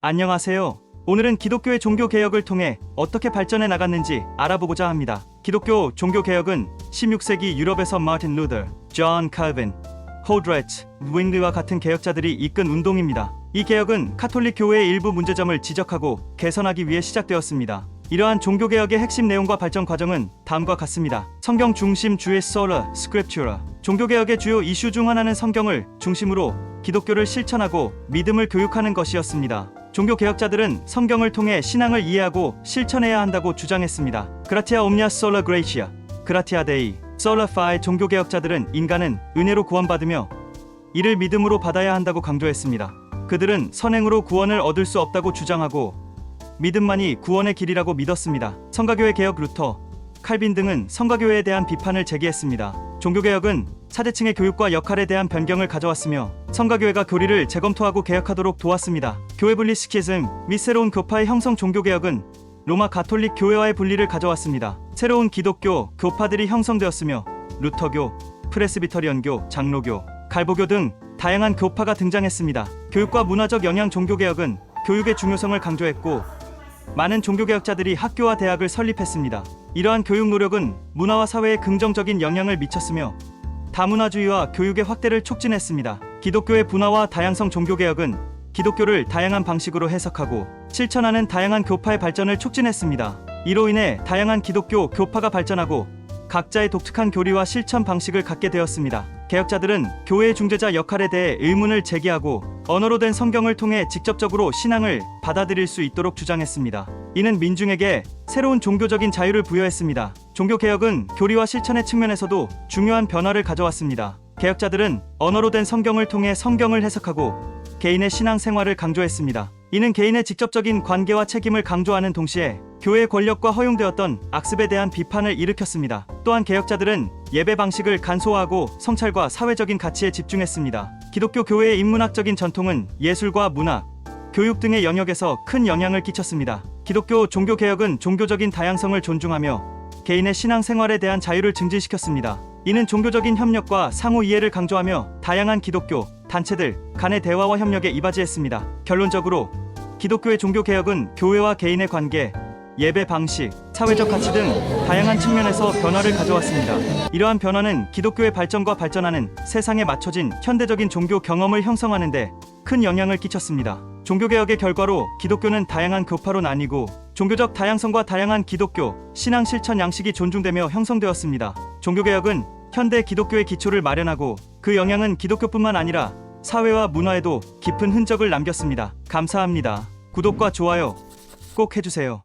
안녕하세요. 오늘은 기독교의 종교 개혁을 통해 어떻게 발전해 나갔는지 알아보고자 합니다. 기독교 종교 개혁은 16세기 유럽에서 마틴 루더, 존 칼빈, 호드레츠, 윙리와 같은 개혁자들이 이끈 운동입니다. 이 개혁은 카톨릭 교회의 일부 문제점을 지적하고 개선하기 위해 시작되었습니다. 이러한 종교 개혁의 핵심 내용과 발전 과정은 다음과 같습니다. 성경 중심 주의 소라, 스크립츄라. 종교 개혁의 주요 이슈 중 하나는 성경을 중심으로 기독교를 실천하고 믿음을 교육하는 것이었습니다. 종교 개혁자들은 성경을 통해 신앙을 이해하고 실천해야 한다고 주장했습니다. 그라티아 옴니아 솔라 그레이시아, 그라티아 데이, 솔라 파의 종교 개혁자들은 인간은 은혜로 구원받으며 이를 믿음으로 받아야 한다고 강조했습니다. 그들은 선행으로 구원을 얻을 수 없다고 주장하고 믿음만이 구원의 길이라고 믿었습니다. 성가교회 개혁 루터, 칼빈 등은 성가교회에 대한 비판을 제기했습니다. 종교개혁은 사대층의 교육과 역할에 대한 변경을 가져왔으며 성가교회가 교리를 재검토하고 개혁하도록 도왔습니다. 교회 분리 스키즘 및 새로운 교파의 형성 종교 개혁은 로마 가톨릭 교회와의 분리를 가져왔습니다. 새로운 기독교 교파들이 형성되었으며 루터교, 프레스비터리언교, 장로교, 갈보교 등 다양한 교파가 등장했습니다. 교육과 문화적 영향 종교 개혁은 교육의 중요성을 강조했고 많은 종교개혁자들이 학교와 대학을 설립했습니다. 이러한 교육 노력은 문화와 사회에 긍정적인 영향을 미쳤으며 다문화주의와 교육의 확대를 촉진했습니다. 기독교의 분화와 다양성 종교개혁은 기독교를 다양한 방식으로 해석하고 실천하는 다양한 교파의 발전을 촉진했습니다. 이로 인해 다양한 기독교 교파가 발전하고 각자의 독특한 교리와 실천 방식을 갖게 되었습니다. 개혁자들은 교회의 중재자 역할에 대해 의문을 제기하고 언어로 된 성경을 통해 직접적으로 신앙을 받아들일 수 있도록 주장했습니다. 이는 민중에게 새로운 종교적인 자유를 부여했습니다. 종교개혁은 교리와 실천의 측면에서도 중요한 변화를 가져왔습니다. 개혁자들은 언어로 된 성경을 통해 성경을 해석하고 개인의 신앙 생활을 강조했습니다. 이는 개인의 직접적인 관계와 책임을 강조하는 동시에 교회의 권력과 허용되었던 악습에 대한 비판을 일으켰습니다. 또한 개혁자들은 예배 방식을 간소화하고 성찰과 사회적인 가치에 집중했습니다. 기독교 교회의 인문학적인 전통은 예술과 문학, 교육 등의 영역에서 큰 영향을 끼쳤습니다. 기독교 종교 개혁은 종교적인 다양성을 존중하며 개인의 신앙 생활에 대한 자유를 증진시켰습니다. 이는 종교적인 협력과 상호 이해를 강조하며 다양한 기독교 단체들 간의 대화와 협력에 이바지했습니다. 결론적으로 기독교의 종교 개혁은 교회와 개인의 관계, 예배 방식, 사회적 가치 등 다양한 측면에서 변화를 가져왔습니다. 이러한 변화는 기독교의 발전과 발전하는 세상에 맞춰진 현대적인 종교 경험을 형성하는데 큰 영향을 끼쳤습니다. 종교개혁의 결과로 기독교는 다양한 교파로 나뉘고 종교적 다양성과 다양한 기독교, 신앙 실천 양식이 존중되며 형성되었습니다. 종교개혁은 현대 기독교의 기초를 마련하고 그 영향은 기독교뿐만 아니라 사회와 문화에도 깊은 흔적을 남겼습니다. 감사합니다. 구독과 좋아요 꼭 해주세요.